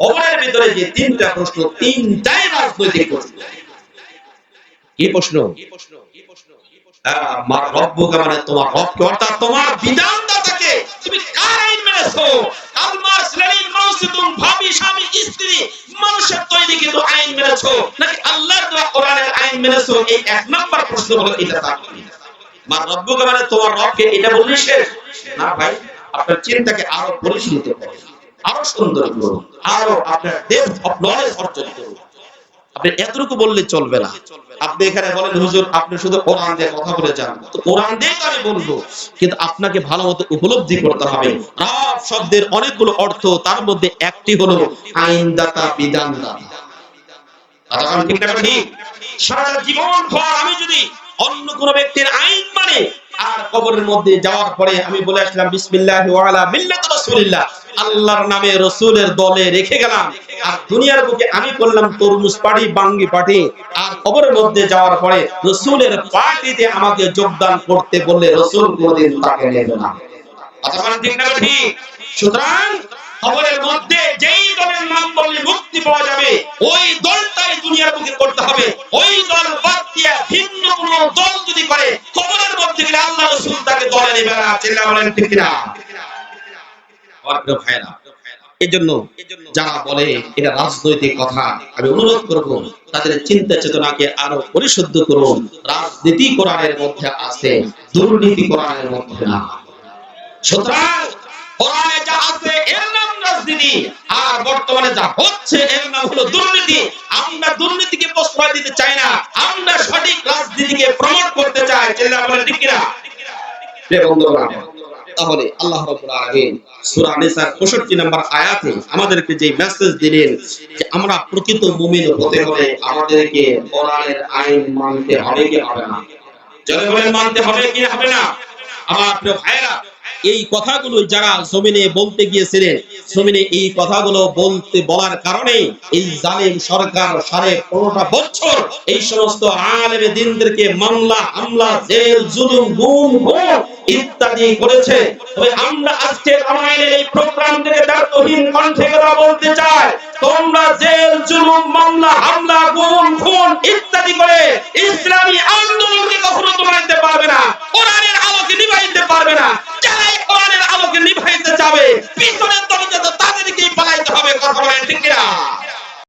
কবরের ভিতরে যে তিনটা প্রশ্ন, তিনটাই রাজনৈতিক প্রশ্ন। কি প্রশ্ন? তোমার রবকে আইন মেনেছো? এক নাম্বার প্রশ্ন এটা রব্বুকা মানে। এটা না ভাই, আপনার চিন্তাকে আরও পরিশীলিত আরও সুন্দর করুন, আরও আপনার অফ নলেজ অর্জন করুন। আপনি এতটুকু বললে চলবে না। আপনি এখানে বলেন, হুজুর, আপনি শুধু কোরআন দিয়ে কথা বলে যান। কোরআন দিয়ে আমি বলব, কিন্তু আপনাকে ভালো মতো উপলব্ধি করতে হবে। রব শব্দের অনেকগুলো অর্থ, তার মধ্যে একটি হলো, আইনদাতা বিধানদাতা সারা জীবন ভর আমি যদি অন্য কোন ব্যক্তির আইন মানে আর কবরের মধ্যে যাওয়ার পরে আমি বলে আসলাম, বিসমিল্লাহি ওয়া আলা মিল্লাতি রাসূলিল্লাহ। আল্লাহর নামে রসুলের দলে রেখে গেলাম। আর দুনিয়ার বুকে আমি করলাম তরমুজ পার্টি বাঙ্গি পার্টি আর কবরের মধ্যে যাওয়ার পরে রসুলের পার্টিতে আমাকে যোগদান করতে বললে রসুল কোনদিন তাকে নেবে না। খবরের খবরের আল্লাহ রসুল তাকে দলে নেবে না। চিল্লা বলেন ঠিক না আমার প্রিয় এই জন্য যারা বলে এটা রাজনৈতিক কথা আমি অনুরোধ করব তাদের চিন্তা চেতনাকে আরও পরিশুদ্ধ করুন। রাজনীতি কোরআনের মধ্যে আছে দুর্নীতি কোরআনের মধ্যে না। সুতরাং কোরআনে যা আছে এর নাম রাজনীতি আর বর্তমানে যা হচ্ছে এর নাম হলো দুর্নীতি। আমরা দুর্নীতিকে প্রশ্রয় দিতে চাই না আমরা সঠিক রাজনীতিকে প্রমোট করতে চাই। চিল্লা বলে ঠিক বন্ধুরা, তাহলে আল্লাহ রাব্বুল আলামিন সূরা নিসার 65 নম্বর আয়াতে আমাদেরকে যে মেসেজ দিলেন যে আমরা প্রকৃত মুমিন হতে হলে আমাদেরকে কোরআনের আইন মানতে হবে কি হবে না? যারা বলেন মানতে হবে কি হবে না? আমার প্রিয় ভাইরা এই কথাগুলো যারা জমিনে বলতে গিয়েছিলেন, জমিনে এই কথাগুলো বলতে বলার কারণে এই জালিম সরকার সাড়ে পনেরোটা বছর এই সমস্ত আলেমে দিনদেরকে মামলা, হামলা, জেল, জুলুম, গুম ইত্যাদি করেছে। তবে আমরা আজকে রামায়ণের এই কণ্ঠে কথা বলতে চাই। তোমরা জেল, জুলুম, মামলা, হামলা, গুম, খুন ইত্যাদি করে ইসলামী